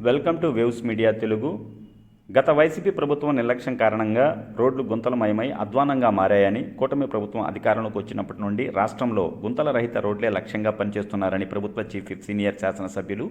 Welcome to Waves Media Telugu. గత YCP ప్రభుత్వం నిర్లక్ష్యం కారణంగా రోడ్లు గుంతలమయమై అధ్వానంగా మారాయని కూటమి ప్రభుత్వం అధికారంలోకి వచ్చినప్పటి నుండి రాష్ట్రంలో గుంతల రహిత రోడ్లే లక్ష్యంగా పనిచేస్తున్నారని ప్రభుత్వ చీఫ్ సీనియర్ శాసనసభ్యులు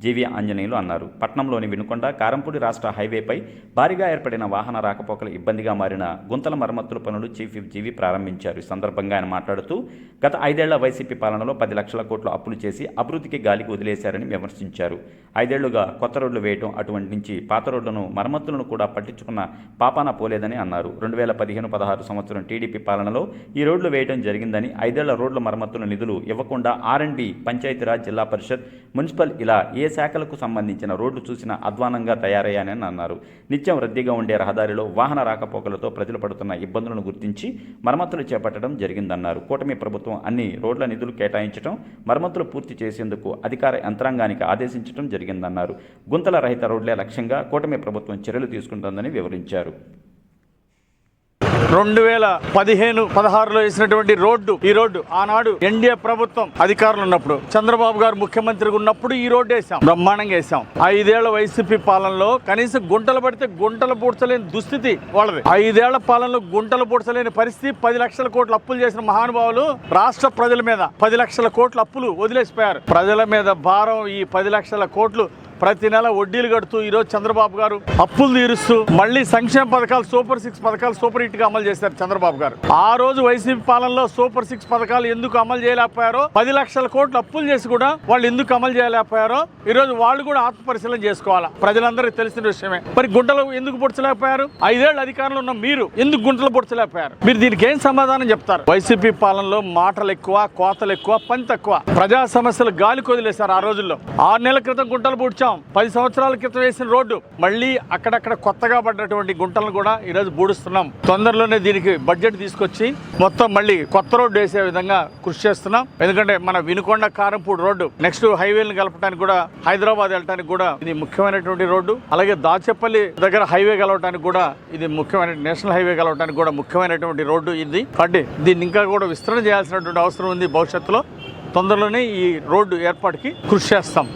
జీవి ఆంజనేయులు అన్నారు. పట్నంలోని వినుకొండ కారంపూడి రాష్ట్ర హైవేపై భారీగా ఏర్పడిన వాహన రాకపోకలు ఇబ్బందిగా మారిన గుంతల మరమ్మతుల పనులు చీఫ్ జీవి ప్రారంభించారు. ఈ సందర్భంగా ఆయన మాట్లాడుతూ గత ఐదేళ్ళ వైసీపీ పాలనలో పది లక్షల కోట్లు అప్పులు చేసి అభివృద్ధికి గాలికి వదిలేశారని విమర్శించారు. ఐదేళ్ళుగా కొత్త రోడ్లు వేయటం అటువంటి నుంచి పాత రోడ్లను మరమ్మతులను కూడా పట్టించుకున్న పాపాన పోలేదని అన్నారు. రెండు వేల పదిహేను పదహారు సంవత్సరం టీడీపీ పాలనలో ఈ రోడ్లు వేయడం జరిగిందని ఐదేళ్ళ రోడ్ల మరమ్మతుల నిధులు ఇవ్వకుండా ఆర్ఎండ్బి పంచాయతీరాజ్ జిల్లా పరిషత్ మున్సిపల్ ఇలా ఏ శాఖలకు సంబంధించిన రోడ్లు చూసిన అధ్వానంగా తయారయ్యానని అన్నారు. నిత్యం రద్దీగా ఉండే రహదారిలో వాహన రాకపోకలతో ప్రజలు పడుతున్న ఇబ్బందులను గుర్తించి మరమ్మతులు చేపట్టడం జరిగిందన్నారు. కూటమి ప్రభుత్వం అన్ని రోడ్ల నిధులు కేటాయించడం మరమ్మతులు పూర్తి చేసేందుకు అధికార యంత్రాంగానికి ఆదేశించడం జరిగిందన్నారు. గుంతల రహిత రోడ్లే లక్ష్యంగా కూటమి ప్రభుత్వం చర్యలు తీసుకుంటోందని వివరించారు. రెండు వేల పదిహేను పదహారులో వేసినటువంటి రోడ్డు ఈ రోడ్డు ఆనాడు ఎన్డీఏ ప్రభుత్వం అధికారులు ఉన్నప్పుడు చంద్రబాబు గారు ముఖ్యమంత్రిగా ఉన్నప్పుడు ఈ రోడ్డు వేసాం బ్రహ్మాండంగా వేసాం ఐదేళ్ళ వైసీపీ పాలనలో కనీసం గుంటలు పడితే గుంటలు పూడ్చలేని దుస్థితి వాళ్ళది. ఐదేళ్ళ పాలనలో గుంటలు పూడ్చలేని పరిస్థితి పది లక్షల కోట్ల అప్పులు చేసిన మహానుభావులు రాష్ట్ర ప్రజల మీద పది లక్షల కోట్ల అప్పులు వదిలేసిపోయారు. ప్రజల మీద భారం ఈ పది లక్షల కోట్లు ప్రతి నెల వడ్డీలు కడుతూ ఈరోజు చంద్రబాబు గారు అప్పులు తీరుస్తూ మళ్ళీ సంక్షేమ పథకాలు సూపర్ సిక్స్ పథకాలు సూపర్ హిట్గా అమలు చేశారు చంద్రబాబు గారు. ఆ రోజు వైసీపీ పాలనలో సూపర్ సిక్స్ పథకాలు ఎందుకు అమలు చేయలేకపోయారో పది లక్షల కోట్లు అప్పులు చేసి కూడా వాళ్ళు ఎందుకు అమలు చేయలేకపోయారో ఈరోజు వాళ్ళు కూడా ఆత్మపరిశీలన చేసుకోవాలా? ప్రజలందరికీ తెలిసిన విషయమే. మరి గుంటలు ఎందుకు పొడిచలేకపోయారు? ఐదేళ్ళు అధికారంలో ఉన్న మీరు ఎందుకు గుంటలు పొడిచలేకపోయారు? మీరు దీనికి ఏం సమాధానం చెప్తారు? వైసీపీ పాలనలో మాటలు ఎక్కువ కోతలు ఎక్కువ పని తక్కువ ప్రజా సమస్యలు గాలి కొదిలేశారు ఆ రోజుల్లో. ఆరు నెలల క్రితం గుంటలు పూడ్చాం పది సంవత్సరాల క్రితం వేసిన రోడ్డు. మళ్ళీ అక్కడక్కడ కొత్తగా పడ్డటువంటి గుంటలను కూడా ఈరోజు బూడుస్తున్నాం. తొందరలోనే దీనికి బడ్జెట్ తీసుకొచ్చి మొత్తం మళ్ళీ కొత్త రోడ్డు వేసే విధంగా కృషి చేస్తున్నాం. ఎందుకంటే మన వినుకొండ కారంపూడి రోడ్డు నెక్స్ట్ హైవేలను కలపడానికి కూడా హైదరాబాద్ వెళ్ళడానికి కూడా ఇది ముఖ్యమైనటువంటి రోడ్డు. అలాగే దాచేపల్లి దగ్గర హైవే కలవడానికి కూడా ఇది ముఖ్యమైన నేషనల్ హైవే కలవడానికి కూడా ముఖ్యమైనటువంటి రోడ్డు ఇది. కాబట్టి దీన్ని ఇంకా కూడా విస్తరణ చేయాల్సినటువంటి అవసరం ఉంది భవిష్యత్తులో. తొందరలోనే ఈ రోడ్డు ఏర్పాటుకి కృషి చేస్తాం.